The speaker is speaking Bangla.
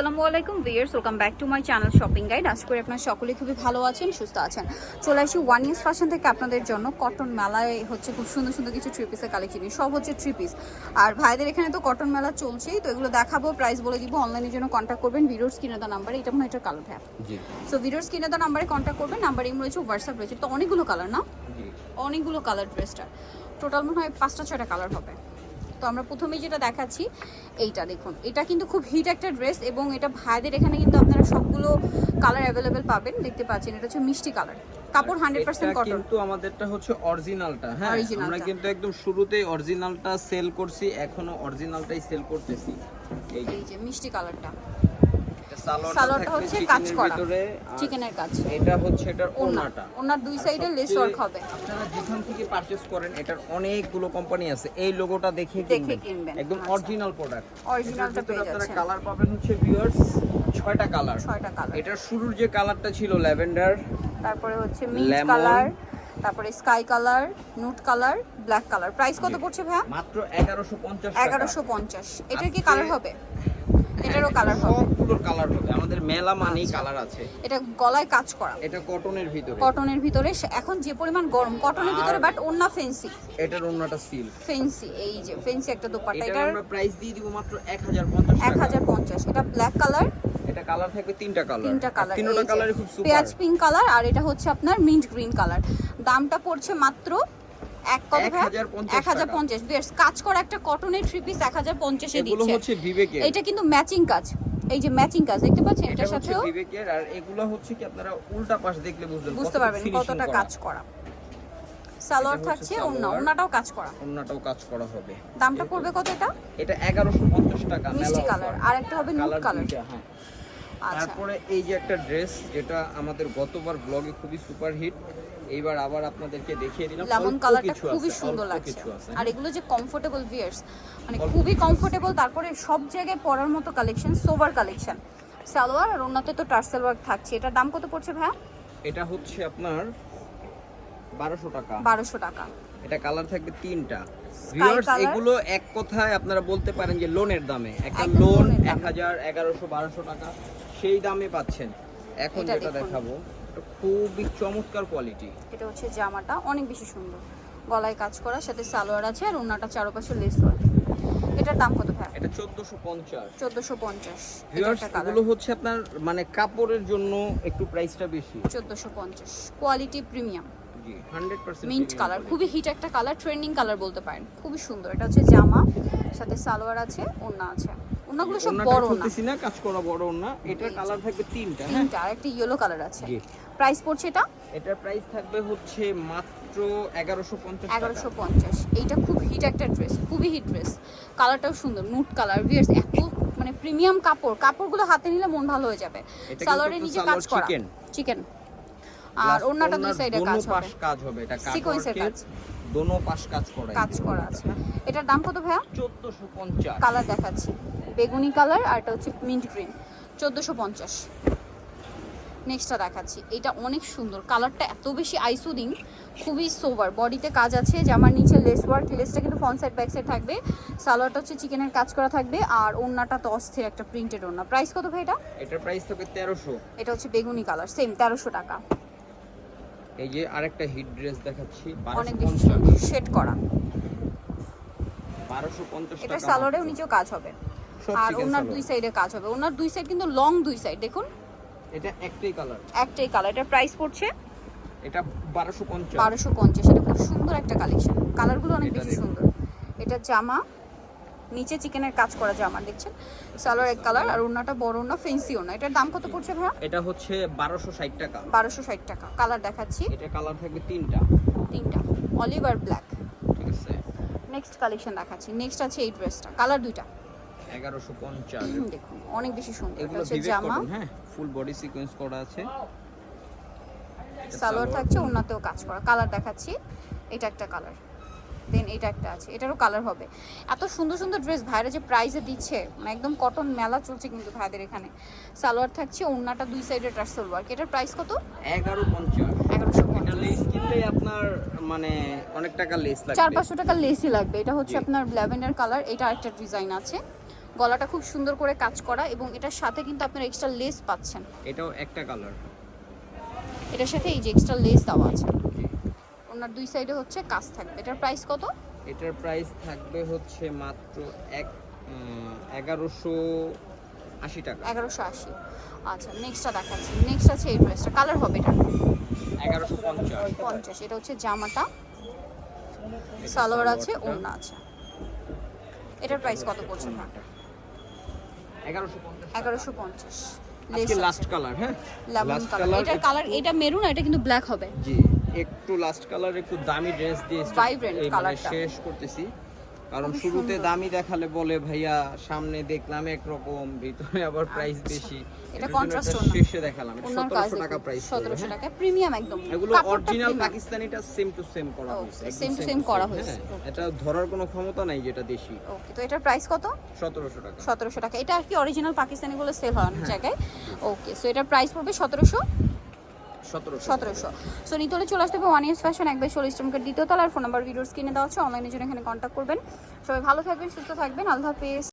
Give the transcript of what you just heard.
আসসালামু আলাইকুম viewers welcome back to my channel shopping guide. আশা করি আপনারা সকলে খুবই ভালো আছেন সুস্থ আছেন। চলে আসি ওয়ান ইউজ ফ্যাশন থেকে আপনাদের জন্য। কটন মেলায় হচ্ছে খুব সুন্দর সুন্দর কিছু থ্রি পিসের কালেকশন সব হচ্ছে থ্রি পিস আর ভাইদের এখানে তো কটন মেলা চলছেই তো এগুলো দেখাবো প্রাইস বলে দিব অনলাইনের জন্য কন্ট্যাক্ট করবেন। ভিডিওর স্ক্রিনে নাম্বারে এটা মনে হয় এটা কালার হ্যাঁ সো ভিডিওর স্ক্রিনে নাম্বারে কন্ট্যাক্ট করবেন। নাম্বার ইম রয়েছে হোয়াটসঅ্যাপ রয়েছে। তো অনেকগুলো কালার না? অনেকগুলো কালার ড্রেসটার টোটাল মনে হয় পাঁচটা ছয়টা কালার হবে। তো আমরা প্রথমেই যেটা দেখাচ্ছি এইটা দেখুন। এটা কিন্তু খুব হিট একটা ড্রেস এবং এটা ভাইদের এখানে কিন্তু আপনারা সবগুলো কালার অ্যাভেলেবেল পাবেন। দেখতে পাচ্ছেন এটা হচ্ছে মিষ্টি কালার কাপড় হান্ড্রেড পার্সেন্ট এটা কটন কিন্তু আমাদেরটা হচ্ছে অরিজিনালটা হ্যাঁ? আমরা কিন্তু একদম শুরুতেই অরিজিনালটা সেল করছি এখনও অরিজিনালটাই সেল করতেছি। এই যে। মিষ্টি কালারটা সালোয়ারটা হচ্ছে কাজ করা। চিকেনের কাজ। এটা হচ্ছে এটার ওনাটা ওনার দুই সাইডে লেস ওয়ার্ক হবে। আপনারা যেখান থেকে পারচেজ করেন এটার অনেকগুলো কোম্পানি আছে। এই লোগোটা দেখে কিনবেন। একদম। অরিজিনাল প্রোডাক্ট অরিজিনালটা পেয়ে আপনারা কালার পাবেন হচ্ছে ভিউয়ার্স ছয়টা কালার ছয়টা কালার এটার শুরুর যে কালারটা ছিল ল্যাভেন্ডার তারপরে হচ্ছে মিন্ট কালার তারপরে sky colour nude colour black colour price কত পড়ছে ভাইয়া? মাত্র এগারোশো পঞ্চাশ এগারোশো পঞ্চাশ। এটার কি কালার হবে? এটারও কালার হবে। সবগুলোর কালার হবে। আমাদের মেলা মানেই আচ্ছা। কালার আছে। এটা গলায় কাজ করা। এটা কটনের ভিতরে। কটনের ভিতরে। এখন যে পরিমাণ গরম কটনের ভিতরে বাট ওন্না ফেন্সি এটার অন্যটা সিল ফেন্সি এই যে ফেন্সি একটা দোপাট্টা। এটার আমরা প্রাইস দিয়ে দিব মাত্র 1050 এক টাকা। হাজার পঞ্চাশ। এটা ব্ল্যাক কালার এটা কালার থাকবে তিনটা কালার তিনটা কালার তিনটা কালারই খুব সুপার পেঁয়াজ পিঙ্ক কালার আর এটা হচ্ছে আপনার মিন্ট গ্রিন কালার দামটা পড়ছে মাত্র এক কত এক হাজার পঞ্চাশ বেশ কাজ করা একটা কটনের থ্রি পিস এক হাজার পঞ্চাশে দিচ্ছে। এটা কিন্তু ম্যাচিং কাজ। এই যে ম্যাচিং কাজ দেখতে পাচ্ছেন? এটার বিবেকের আর এগুলো হচ্ছে কি আপনারা উল্টা পাশ দেখলে বুঝবেন বুঝতে পারবেন কতটা কাজ করা। সালোয়ার থাকছে ওন্না সালোয়ার। ওন্নাটাও কাজ করা। কাজ করা হবে। দামটা পড়বে কত এটা? এটা 1150 টাকা মিষ্টি কালার আর একটা হবে নুট কালার কালার হ্যাঁ। আচ্ছা। তারপরে এই যে একটা ড্রেস যেটা আমাদের গতবার ব্লগে খুবই সুপার হিট এইবার আবার আপনাদেরকে দেখিয়ে দিলাম। লেমন কালারটা খুবই সুন্দর লাগছে। আর। এগুলো যে কমফোর্টেবল ভিয়ার্স মানে খুবই কমফোর্টেবল তারপরে সব জায়গায় পরার মতো কালেকশন সোভার কালেকশন সালোয়ার আর ওনাতে তো টার্সেল ওয়ার্ক থাকছে। এটার দাম কত পড়ছে ভাইয়া? এটা হচ্ছে আপনার বারোশো টাকা। বারোশো টাকা। এটা কালার থাকবে তিনটা। ভিউয়ার্স এগুলো এক কথায় আপনারা বলতে পারেন যে লোনের দামে। একটা লোন loan এর দামে। এক হাজার এগারোশো বারোশো টাকা। সেই দামে পাচ্ছেন। এখন এটা যেটা দেখাবো। এটা খুবই চমৎকার কোয়ালিটি এটা হচ্ছে জামাটা অনেক বেশি সুন্দর। গলায় কাজ করা সাথে সালোয়ার আছে আর ওনাটা চারপাশে লেস ওয়ার্ক এটার দাম কত ভাইয়া এটা চোদ্দোশো পঞ্চাশ। চোদ্দোশো পঞ্চাশ। ভিউয়ার্স কালার এগুলো হচ্ছে আপনার মানে কাপড়ের জন্য একটু প্রাইসটা বেশি। চোদ্দোশো পঞ্চাশ। কোয়ালিটি প্রিমিয়াম জি মিন্ট কালার খুবই হিট একটা কালার ট্রেন্ডিং কালার বলতে পারেন। খুবই সুন্দর। এটা হচ্ছে জামা সাথে সালোয়ার আছে ওড়না আছে। ওড়নাগুলো সব বড় না। খুলতেছি না কাজ করা বড় না এটার কালার থাকবে তিনটা হ্যাঁ? তিনটা আর একটা ইয়েলো কালার আছে প্রাইস পড়ছে এটা? এটার প্রাইস থাকবে হচ্ছে মাত্র এগারোশো পঞ্চাশ এগারোশো পঞ্চাশ। এইটা খুব হিট একটা ড্রেস খুবই হিট ড্রেস কালারটাও সুন্দর নুট কালার ভিয়ার্স এত মানে প্রিমিয়াম কাপড় কাপড়গুলো হাতে নিলে মন ভালো হয়ে যাবে। সালোয়ারের নিচে কাজ করা। চিকেন আর ওড়নাটা দুই সাইডে কাজ হবে। কাজ হবে এটা Sequence-এর কাজ। দোনো পাশ কাজ করা কাজ করা আছে। এটার দাম কত ভাইয়া? চোদ্দশো পঞ্চাশ। কালার দেখাচ্ছি। বেগুনি কালার আর এটা হচ্ছে মিন্ট গ্রিন চোদ্দোশো পঞ্চাশ। নেক্সটটা দেখাচ্ছি। এটা অনেক সুন্দর। কালারটা এত বেশি আইসুদিং খুবই সোভার বডিতে কাজ আছে জামার নিচে লেস ওয়ার্ক লেসটা কিন্তু ফ্রন্ট সাইড ব্যাক সাইড থাকবে। সালোয়ারটা হচ্ছে চিকেনের কাজ করা থাকবে আর ওড়নাটা তো অস্থির একটা প্রিন্টেড ওড়না। প্রাইস কত ভাই এটা? এটার প্রাইস থাকবে তেরোশো। এটা হচ্ছে বেগুনি কালার সেম তেরোশো টাকা। এই যে আরেকটা হিট ড্রেস দেখাচ্ছি অনেক বেশি শেড করা। বারোশো পঞ্চাশ এটা সালোয়ারেও নিচেও কাজ হবে। আর ওনার দুই সাইডে কাজ হবে। ওনার দুই সাইড কিন্তু লং দুই সাইড দেখুন। এটা একটাই কালার একটাই কালার এটার প্রাইস পড়ছে এটা বারোশো পঞ্চাশ। বারোশো পঞ্চাশ। এটা খুব সুন্দর একটা কালেকশন কালারগুলো অনেক বেশি সুন্দর। এটা জামা। নিচে চিকেনের কাজ করা জামা দেখছেন? সালোয়ার এক কালার আর ওনাটা বড় ওনা ফেন্সি ওনা এটার দাম কত পড়ছে ভাইয়া? এটা হচ্ছে বারোশো ষাট টাকা। বারোশো ষাট টাকা। কালার দেখাচ্ছি। এটা কালার থাকবে তিনটা। তিনটা। অলিভ আর ব্ল্যাক ঠিক আছে। নেক্সট কালেকশন দেখাচ্ছি। নেক্সট আছে এই ড্রেসটা কালার দুইটা। দেখুন অনেক বেশি সুন্দর। এগুলো জামা। হ্যাঁ ফুল বডি সিকোয়েন্স করা আছে। সালোয়ার থাকছে ওনাতেও কাজ করা। কালার দেখাচ্ছি। এটা একটা কালার দেন এটা একটা আছে। এটারও কালার হবে। এত সুন্দর সুন্দর ড্রেস ভাইরা যে প্রাইসে দিচ্ছে মানে একদম কটন মেলা চলছে কিন্তু ভাইদের এখানে। সালোয়ার থাকছে ওড়নাটা দুই সাইডে টার্সেল ওয়ার্ক এটার প্রাইস কত? এগারো পঞ্চাশ। এগারোশো লেস কিনলে আপনার মানে অনেক টাকা লেস লাগবে। চার পাঁচশো টাকা লেসই লাগবে। এটা হচ্ছে আপনার ল্যাভেন্ডার কালার এটা একটা ডিজাইন আছে। গলাটা খুব সুন্দর করে কাজ করা এবং এটার সাথে কিন্তু আপনারা এক্সট্রা লেস পাচ্ছেন। এটাও একটা কালার এটার সাথে এই যে এক্সট্রা লেস দেওয়া আছে। ওনার দুই সাইডে হচ্ছে কাজ থাকবে। এটার প্রাইস কত? এটার প্রাইস থাকবে হচ্ছে মাত্র এক এগারোশো আশি টাকা। এগারোশো আশি। আচ্ছা নেক্সটটা দেখাচ্ছি। নেক্সট আছে এই ড্রেসটা কালার হবে এটা এগারোশো পঞ্চাশ। পঞ্চাশ। এটা হচ্ছে জামাটা। সালোয়ার আছে ওড়না আছে। এটার প্রাইস কত পড়ছে না এগারোশো পঞ্চাশ আজকে লাস্ট কালার হ্যাঁ? লাস্ট কালার কালার কালার এটা মেরুন এটা কিন্তু ব্ল্যাক হবে। জি একটু লাস্ট কালার একটু দামি ড্রেস দিয়ে এই মানে কালারটা। শেষ করতেছি। কারণ শুরুতে দামি দেখালে বলে ভাইয়া সামনে দেখলাম একরকম ভিতরে আবার প্রাইস আচ্ছা। বেশি। এটা contrast শেষে দেখালাম এটা ওনার কাজ সতেরোশো টাকা প্রাইস সতেরোশো টাকা প্রিমিয়াম একদম। এগুলো অরিজিনাল। পাকিস্তানিটা সেম টু সেম করা হয়েছে same to same করা হয়েছে। হ্যাঁ, এটা ধরার কোনো ক্ষমতা নাই যেটা দেশি। ওকে তো এটার প্রাইস কত? সতেরোশো টাকা। সতেরোশো টাকা। এটা আর কি অরিজিনাল পাকিস্তানি গুলো সেল হয় হ্যাঁ। অনেক জায়গায়। ওকে সো এটার প্রাইস পড়বে সতেরোশো সতেরোশো। সো নিতলে চলে আসতে হবে ওয়ান ইয়ার্স ফ্যাশন একবার চল্লিশ টমকের দ্বিতীয় তলার ফোন নাম্বার ভিডিওর স্ক্রিনে দেওয়া হচ্ছে অনলাইনের জন্য এখানে কন্ট্যাক্ট করবেন। সবাই ভালো থাকবেন, সুস্থ থাকবেন, আল্লাহ হাফেজ।